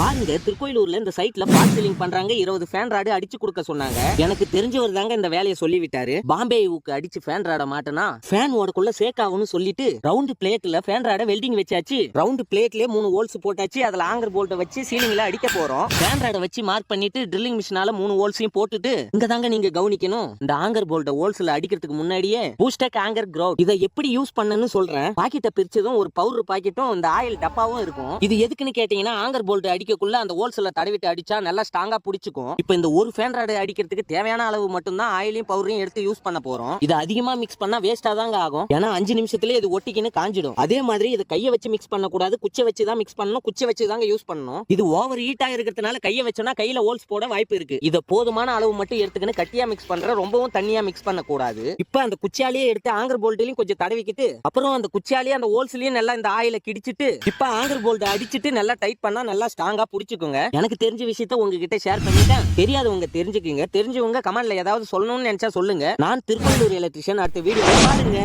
பாருங்க திருக்கோயிலூர்ல இந்த சைட்ல பார்சலிங் சீலிங் பண்றாங்க இருபது ஃபேன் ராடு அடிச்சு கொடுக்க சொன்னாங்க. எனக்கு தெரிஞ்சவர் தாங்க இந்த வேலையை சொல்லிவிட்டாரு. பாம்பே ஊக்கு அடிச்சு ஃபேன் ராட மாட்டனா ஃபேன் ஓடக்குள்ள சேக் ஆகும்னு சொல்லிட்டு ரவுண்ட் பிளேட்ல ஃபேன் ராட வெல்டிங் வச்சாச்சு. ரவுண்ட் பிளேட்லயே மூணு ஹோல்ஸ் போட்டாச்சு. அதுல ஆங்கர் போல்ட்டை வச்சு சீலிங்ல அடிக்க போறோம். ஃபேன் ராட வச்சு மார்க் பண்ணிட்டு ட்ரில்லிங் மிஷினால மூணு ஹோல்ஸையும் போட்டுட்டு இங்க தாங்க நீங்க கவனிக்கணும். இந்த ஆங்கர் போல்ட்டை ஹோல்ஸ்ல அடிக்கிறதுக்கு முன்னாடியே பூஸ்டக் ஆங்கர் கிரவுட் இதை எப்படி யூஸ் பண்ணணும்னு சொல்றேன். பாக்கெட்டை பிரிச்சதும் ஒரு பவுடர் பாக்கெட்டும் இந்த ஆயில் டப்பாவும் இருக்கும். இது எதுக்குன்னு கேட்டீங்கன்னா ஆங்கர் போல்ட் அடிக்கக்குள்ள அந்த ஹோல்ஸில் தடவிட்டு அடிச்சா நல்லா ஸ்ட்ராங்காக பிடிச்சிக்கும். இப்போ இந்த ஒரு ஃபேன் ராடு அடிக்கிறதுக்கு தேவையான அளவு மட்டும்தான் ஆயிலையும் பவுடரையும் எடுத்து யூஸ் பண்ண போறோம். இது அதிகமா மிக்ஸ் பண்ணா வேஸ்ட்டாக தாங்க ஆகும். ஏன்னா அஞ்சு நிமிஷத்துல இது ஒட்டிக்கின்னு காஞ்சிடும். அதே மாதிரி இது கையை வச்சு மிக்ஸ் பண்ணக்கூடாது. குச்சை வச்சு தான் மிக்ஸ் பண்ணணும். குச்சை வச்சு தாங்க யூஸ் பண்ணணும். இது ஓவர் ஹீட்டா இருக்கிறதுனால கையை வச்சோம்னா கையில் ஹோல்ஸ் போட வாய்ப்பு இருக்கு. இதை போதுமான அளவு மட்டும் எடுத்துக்கின்னு கட்டியா மிக்ஸ் பண்ற ரொம்பவும் தண்ணியா மிக்ஸ் பண்ணக்கூடாது. இப்போ அந்த குச்சியாலேயே எடுத்து ஆங்கர் போல்ட்லையும் கொஞ்சம் தடவிக்கிட்டு அப்புறம் அந்த குச்சியாலேயே அந்த ஹோல்ஸ்லையும் நல்லா இந்த ஆயில கிடிச்சிட்டு இப்போ ஆங்கர் போல்ட் அடிச்சிட்டு நல்லா டைட் பண்ணால் நல்லா ஸ்ட்ராங்கா புடிச்சுக்கோங்க. எனக்கு தெரிஞ்ச விஷயத்த உங்ககிட்ட ஷேர் பண்ணிட்டேன். தெரியாதவங்க தெரிஞ்சுக்கோங்க. தெரிஞ்சவங்க கமெண்ட்ல ஏதாவது சொல்லணும்னு நினைச்சா சொல்லுங்க. நான் திருப்பள்ளூர் எலக்ட்ரிஷியன் அடுத்த வீடியோ பாருங்க.